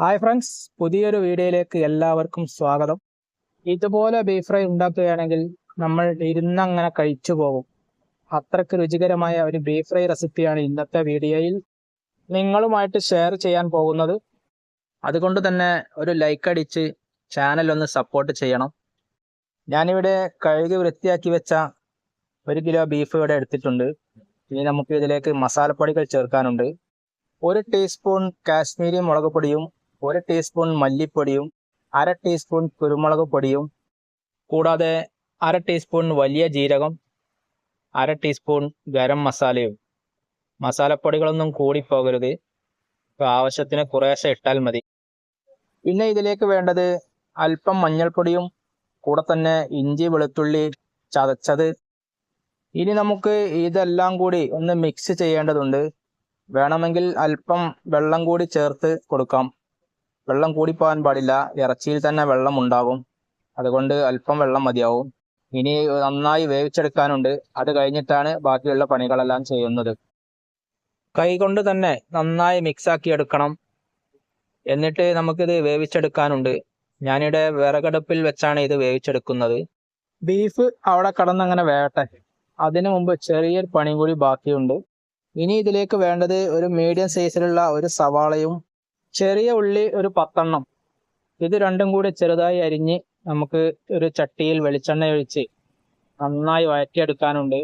Hi friends പുതിയൊരു വീഡിയോയിലേക്ക് എല്ലാവർക്കും സ്വാഗതം. ഇതുപോലെ ബീഫ് ഫ്രൈ ഉണ്ടാക്കുകയാണെങ്കിൽ നമ്മൾ ഇരുന്നങ്ങനെ കഴിച്ചു പോകും. അത്രയ്ക്ക് രുചികരമായ ഒരു ബീഫ് ഫ്രൈ റെസിപ്പിയാണ് ഇന്നത്തെ വീഡിയോയിൽ നിങ്ങളുമായിട്ട് ഷെയർ ചെയ്യാൻ പോകുന്നത്. അതുകൊണ്ട് തന്നെ ഒരു ലൈക്ക് അടിച്ച് ചാനൽ ഒന്ന് സപ്പോർട്ട് ചെയ്യണം. ഞാനിവിടെ കഴുകി വൃത്തിയാക്കി വെച്ച ഒരു കിലോ ബീഫ് ഇവിടെ എടുത്തിട്ടുണ്ട്. ഇനി നമുക്ക് ഇതിലേക്ക് മസാലപ്പൊടികൾ ചേർക്കാനുണ്ട്. ഒരു ടീസ്പൂൺ കാശ്മീരി മുളക് പൊടിയും ഒരു ടീസ്പൂൺ മല്ലിപ്പൊടിയും അര ടീസ്പൂൺ കുരുമുളക് പൊടിയും കൂടാതെ അര ടീസ്പൂൺ വലിയ ജീരകം അര ടീസ്പൂൺ ഗരം മസാലയും. മസാലപ്പൊടികളൊന്നും കൂടിപ്പോകരുത്. ആവശ്യത്തിന് കുറേശ്ശെ ഇട്ടാൽ മതി. പിന്നെ ഇതിലേക്ക് വേണ്ടത് അല്പം മഞ്ഞൾപ്പൊടിയും കൂടെ തന്നെ ഇഞ്ചി വെളുത്തുള്ളി ചതച്ചത്. ഇനി നമുക്ക് ഇതെല്ലാം കൂടി ഒന്ന് മിക്സ് ചെയ്യേണ്ടതുണ്ട്. വേണമെങ്കിൽ അല്പം വെള്ളം കൂടി ചേർത്ത് കൊടുക്കാം. വെള്ളം കൂടിപ്പോകാൻ പാടില്ല. ഇറച്ചിയിൽ തന്നെ വെള്ളം ഉണ്ടാകും. അതുകൊണ്ട് അല്പം വെള്ളം മതിയാവും. ഇനി നന്നായി വേവിച്ചെടുക്കാനുണ്ട്. അത് കഴിഞ്ഞിട്ടാണ് ബാക്കിയുള്ള പണികളെല്ലാം ചെയ്യുന്നത്. കൈകൊണ്ട് തന്നെ നന്നായി മിക്സ് ആക്കി എടുക്കണം. എന്നിട്ട് നമുക്കിത് വേവിച്ചെടുക്കാനുണ്ട്. ഞാനിവിടെ വിറകടുപ്പിൽ വെച്ചാണ് ഇത് വേവിച്ചെടുക്കുന്നത്. ബീഫ് അവിടെ കടന്നങ്ങനെ വേവട്ടെ. അതിനു മുമ്പ് ചെറിയൊരു പണി കൂടി ബാക്കിയുണ്ട്. ഇനി ഇതിലേക്ക് വേണ്ടത് ഒരു മീഡിയം സൈസിലുള്ള ഒരു സവാളയും ചെറിയ ഉള്ളി ഒരു പത്തെണ്ണം. ഇത് രണ്ടും കൂടി ചെറുതായി അരിഞ്ഞ് നമുക്ക് ഒരു ചട്ടിയിൽ വെളിച്ചെണ്ണ ഒഴിച്ച് നന്നായി വഴറ്റിയെടുക്കാനുണ്ട്.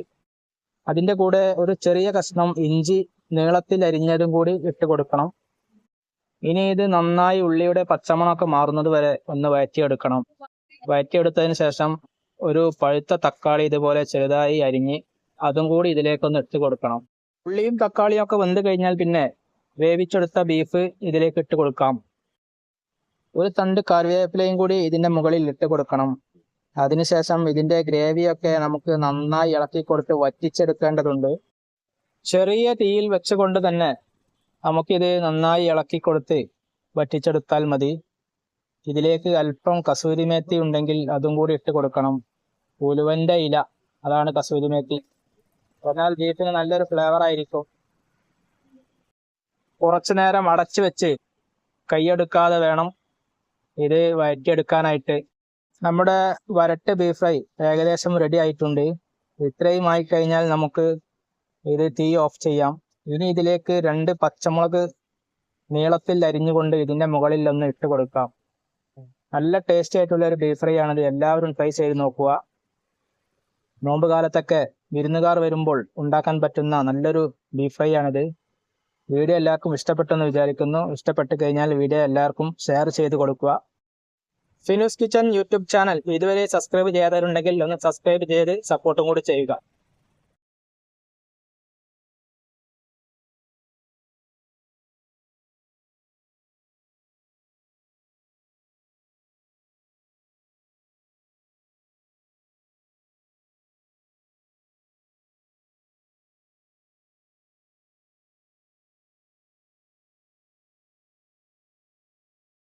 അതിന്റെ കൂടെ ഒരു ചെറിയ കഷ്ണം ഇഞ്ചി നീളത്തിൽ അരിഞ്ഞതും കൂടി ഇട്ട് കൊടുക്കണം. ഇനി ഇത് നന്നായി ഉള്ളിയുടെ പച്ചമണമൊക്കെ മാറുന്നത് വരെ ഒന്ന് വഴറ്റിയെടുക്കണം. വഴറ്റിയെടുത്തതിന് ശേഷം ഒരു പഴുത്ത തക്കാളി ഇതുപോലെ ചെറുതായി അരിഞ്ഞ് അതും കൂടി ഇതിലേക്കൊന്ന് ഇട്ട് കൊടുക്കണം. ഉള്ളിയും തക്കാളിയും ഒക്കെ വെന്ത് കഴിഞ്ഞാൽ പിന്നെ വേവിച്ചെടുത്ത ബീഫ് ഇതിലേക്ക് ഇട്ട് കൊടുക്കാം. ഒരു തണ്ട് കറിവേപ്പിലയും കൂടി ഇതിന്റെ മുകളിൽ ഇട്ട് കൊടുക്കണം. അതിനുശേഷം ഇതിന്റെ ഗ്രേവിയൊക്കെ നമുക്ക് നന്നായി ഇളക്കി കൊടുത്ത് വറ്റിച്ചെടുക്കേണ്ടതുണ്ട്. ചെറിയ തീയിൽ വെച്ചുകൊണ്ട് തന്നെ നമുക്കിത് നന്നായി ഇളക്കി കൊടുത്ത് വറ്റിച്ചെടുത്താൽ മതി. ഇതിലേക്ക് അല്പം കസൂരി മേത്തി ഉണ്ടെങ്കിൽ അതും കൂടി ഇട്ട് കൊടുക്കണം. ഉലുവന്റെ ഇല അതാണ് കസൂരി മേത്തി എന്നാൽ ബീഫിന് നല്ലൊരു ഫ്ലേവർ ആയിരിക്കും. കുറച്ചു നേരം അടച്ചു വെച്ച് കൈയെടുക്കാതെ വേണം ഇത് വഴറ്റിയെടുക്കാനായിട്ട്. നമ്മുടെ വരട്ട് ബീഫ് ഫ്രൈ ഏകദേശം റെഡി ആയിട്ടുണ്ട്. ഇത്രയും ആയി കഴിഞ്ഞാൽ നമുക്ക് ഇത് തീ ഓഫ് ചെയ്യാം. ഇനി ഇതിലേക്ക് രണ്ട് പച്ചമുളക് നീളത്തിൽ അരിഞ്ഞുകൊണ്ട് ഇതിന്റെ മുകളിൽ ഒന്ന് ഇട്ട് കൊടുക്കാം. നല്ല ടേസ്റ്റി ആയിട്ടുള്ള ഒരു ബീഫ് ഫ്രൈ ആണിത്. എല്ലാവരും ട്രൈ ചെയ്ത് നോക്കുക. നോമ്പ് കാലത്തൊക്കെ വിരുന്നുകാർ വരുമ്പോൾ ഉണ്ടാക്കാൻ പറ്റുന്ന നല്ലൊരു ബീഫ് ഫ്രൈ ആണിത്. വീഡിയോ എല്ലാവർക്കും ഇഷ്ടപ്പെട്ടെന്ന് വിചാരിക്കുന്നു. ഇഷ്ടപ്പെട്ട് കഴിഞ്ഞാൽ വീഡിയോ എല്ലാവർക്കും ഷെയർ ചെയ്ത് കൊടുക്കുക. ഫിനൂസ് കിച്ചൺ യൂട്യൂബ് ചാനൽ ഇതുവരെ സബ്സ്ക്രൈബ് ചെയ്യാത്തവരുണ്ടെങ്കിൽ ഒന്ന് സബ്സ്ക്രൈബ് ചെയ്ത് സപ്പോർട്ടും കൂടി ചെയ്യുക.